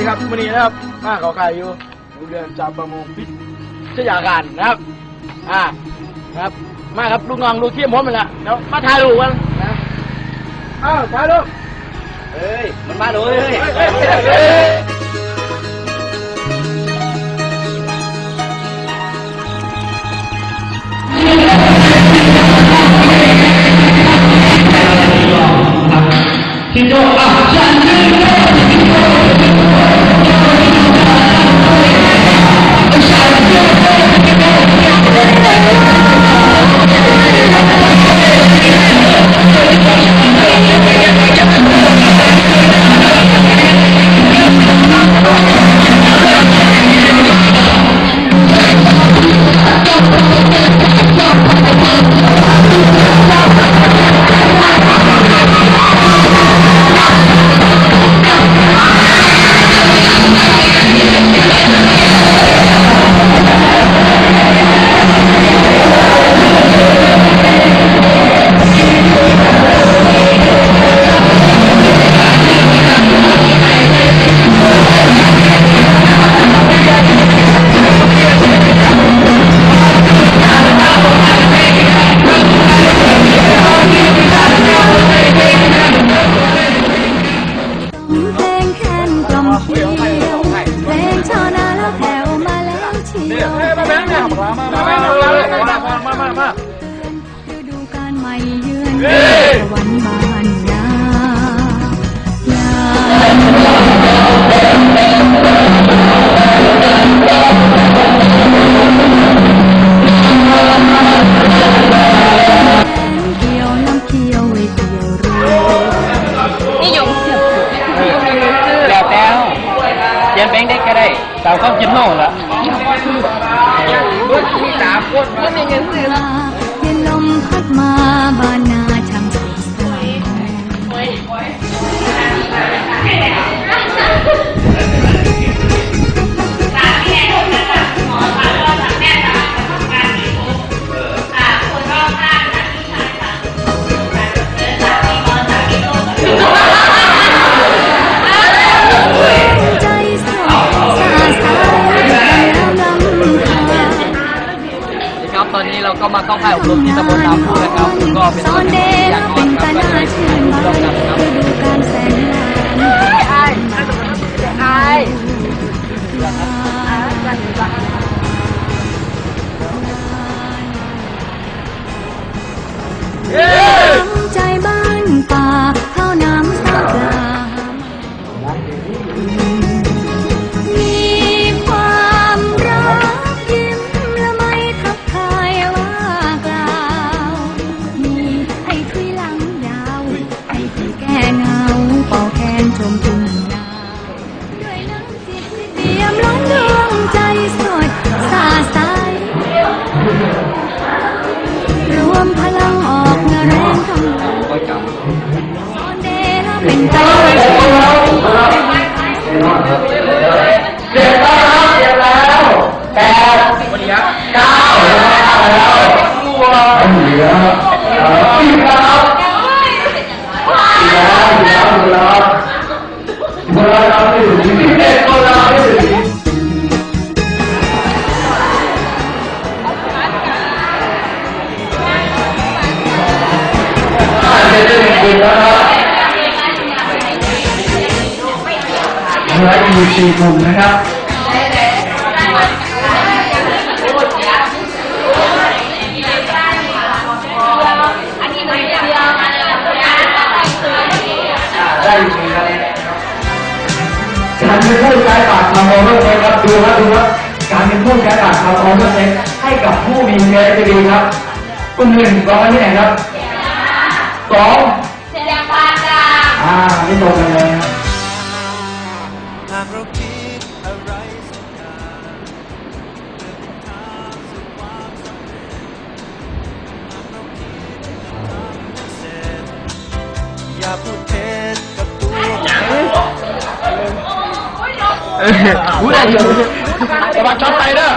ดีครับวันนี้นะครับมาขอขายอยู่โรงเรียนจาประมงพิทยาการนะครับ อ่านะครับมาครับลูกน้องลูกทีมผมนั่นแหละเดี๋ยวมาถ่ายรูปกันนะครับอ้าวถ่ายรูปเฮ้ยมันมาเลยเฮ้ยเพ ตอนนี้เราก็มาเข้าค่ายอบรมที่ตำบลน้ำพุนะครับก็เป็นสอนเดลเป็นตาหนาชื่นบานฤดูการแสงงามใจบ้านป่าเข้าน้ำสา รวมพลังออกแรงทำงานสอนเดลเป็นใจเจ็ดแล้วเจ็ดแล้วแปดวันนี้เก้าแล้วตัวเหลือสี่แล้วสี่แล้วสี่แล้วสี่แล้วเบอร์เราไม่ถึงสิบเอ็ด เหลืออยู่สี่กลุ่มนะครับได้อยู่สี่คะแนนการเป็นผู้ใช้ปากคำออเวอร์เซ็ครับดูครับดูครับการเป็นผู้ใช้ปากคำออเวอร์เซ็ให้กับผู้มีเงินจะดีครับคุณหนึ่งร้องไว้ที่ไหนครับสองเสียงปานกลางอ่าไม่ตรงกันเลยครับ อุ้ยอะไรอยู่จะมาช็อตไปเด้อ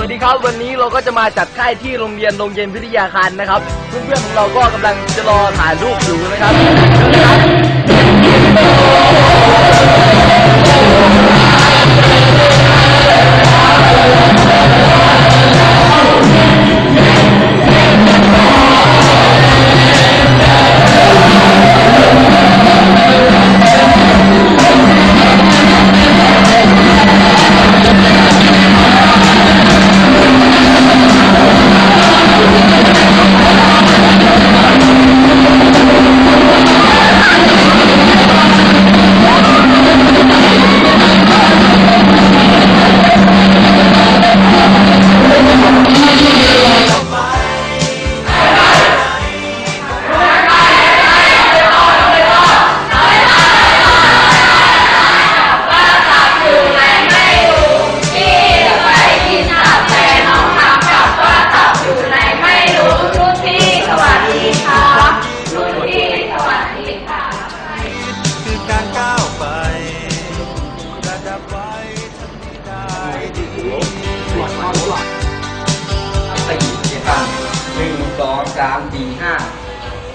วัสดีครับ วันนี้เราก็จะมาจัดค่ายที่โรงเรียนโรงเรียนวิทยาคารนะครับ เพื่อนๆของเราก็กำลังจะรอถ่ายรูปอยู่นะครับ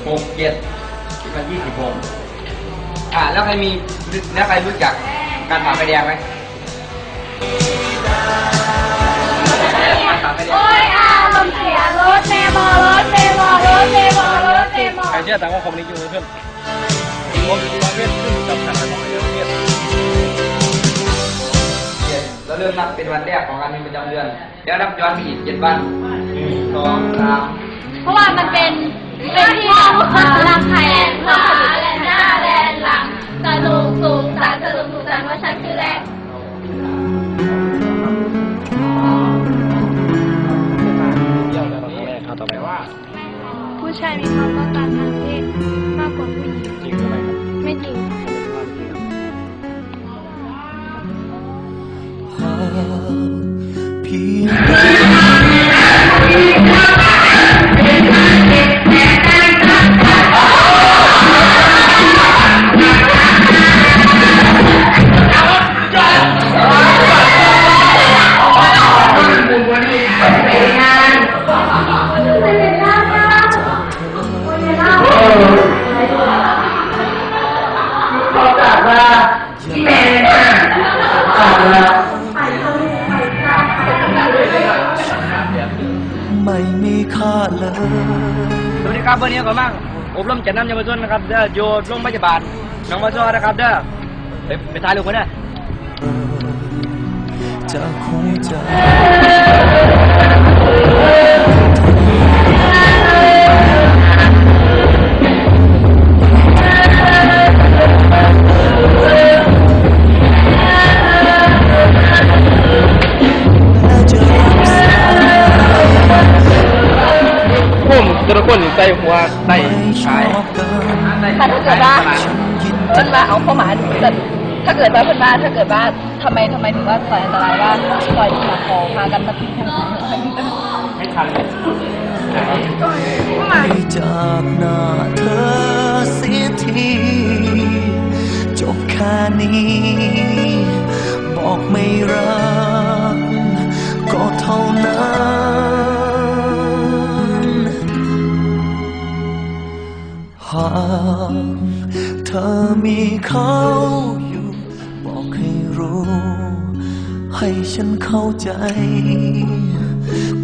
หกเจ็ดสิบมันยี่สิบหกอ่าแล้วใครมีแล้วใครรู้จักการผ่าไฟแดงไหมการผ่าไฟแดงโอ้ยอารมณ์เสียรถเมย์บอรถเมย์บอรถเมย์บอรถเมย์บอใครเชื่อต่างว่าคอมนี้อยู่เพื่อนผมอยู่ประเภทขึ้นกับทางของเรื่องเรียนแล้วเริ่มนับเป็นวันแรกของการมีประจำเดือน แล้วนับย้อนไปอีกเจ็ดวันหนึ่งสองสามเพราะว่ามันเป็น เป็นที่ลำไทยแลนด์ขาแลนหน้าแลนด์หลังต์สนุกสุขสัน ค่าเลย สวัสดีครับวันนี้ก็มั่งอบรมจัดน้ำเยาวชนนะครับเด้อโยนลงพยาบาลน้องมาจอนะครับเด้อไปไปถ่ายลูกคนนี่ยจะคู่ใจะ ส่หัวใส่ชายถ้าเกิดว่าเพิ่นว่าเอาเข้ามาดูแต่ถ้าเกิดว่าเพิ่นว่าถ้าเกิดว่าทำไมทำไมถึงว่าซอยอันตรายว่าซอยที่มาขอพากันมาทิ้งทั้งไม่ทันเลยไปจากหน้าเธอเสียทีจบแค่นี้ บอกไม่รักา เธอมีเขาอยู่ บอกให้รู้ ให้ฉันเข้าใจ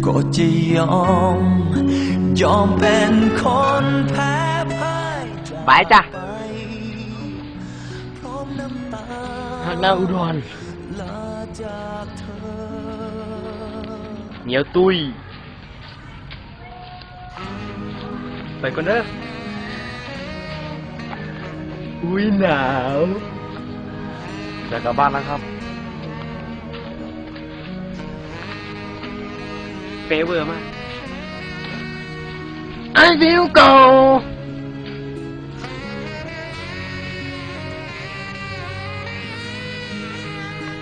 ก็จะยอม ยอมเป็นคนแพ้พ่ายไปจ้ะไปพร้อมน้ำตาหักหน้าอุดรลาจากเธอเหนียวตุ้ยไปก่อนเด้อ อุ้ยหนาวจะกลับบ้านแล้วครับ เฟเวอร์มาก I will go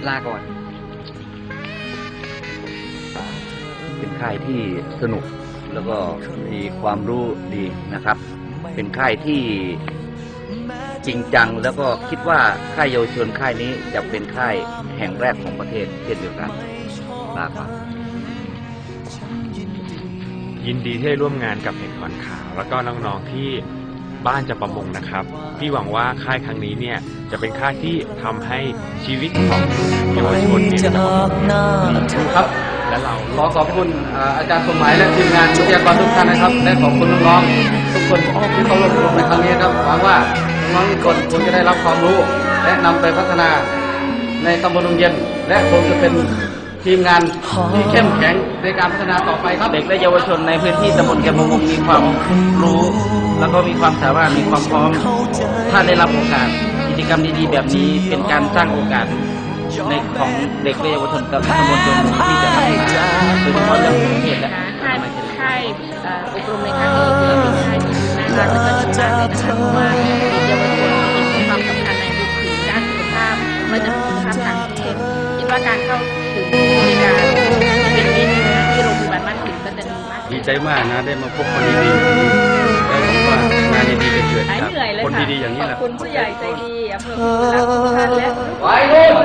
ลาก่อน เป็นค่ายที่สนุกแล้วก็มีความรู้ดีนะครับ เป็นค่ายที่ จริงจัง แล้วก็คิดว่าค่ายเยาวชนค่ายนี้จะเป็นค่ายแห่งแรกของประเทศเช่นเดียวกันนะครับยินดีที่ได้ร่วมงานกับเห็ดขอนขาว แล้วก็น้องๆที่บ้านจะประมงนะครับ พี่หวังว่าค่ายครั้งนี้เนี่ยจะเป็นค่ายที่ทำให้ชีวิตของเยาวชนเนี่ยครับ และเรา ขอขอบคุณอ่าอาจารย์สมหมายและทีมงานวิทยากรทุกท่านนะครับ และขอบคุณน้องๆทุกคนที่เข้าร่วมอบรมในครั้งนี้ครับหวังว่า น้องๆทุกคนคงจะได้รับความรู้ และนำไปพัฒนาในตำบลดงเย็น และคงจะเป็นทีมงานที่เข้มแข็งในการพัฒนาต่อไปครับเด็กและเยาวชนในพื้นที่ตำบลแกมงมีความรู้ แล้วก็มีความสามารถมีความพร้อม ถ้าได้รับโอกาสกิจกรรมดีๆ แบบนี้เป็นการสร้างโอกาสในของเด็กและเยาวชนตำบลแกมงที่จะพัฒนาโดยเฉพาะเรื่องประเทศและค่ายค่ายเอ่ออบรมในครั้งนี้ถือว่าเป็นค่ายที่ดีมากแล้วก็ดีมากเลยนะคะเพราะว่าาพไมันจะสุขภาพทางเพศคิดว่าการเข้าถึงบริการที่เป็นมิตรที่โรงพยาบาลบ้านถึงก็จะดีมากดีใจมากนะได้มาพบคนดีๆแล้วผมว่างานดีๆจะเกิดหายจากเหนื่อยเลยคนค่ะดีๆอย่างนี้ขแหอบละคุณผู้ใหญ่ใจดีอำเภอภูรักษ์ทุกท่านและไปลูก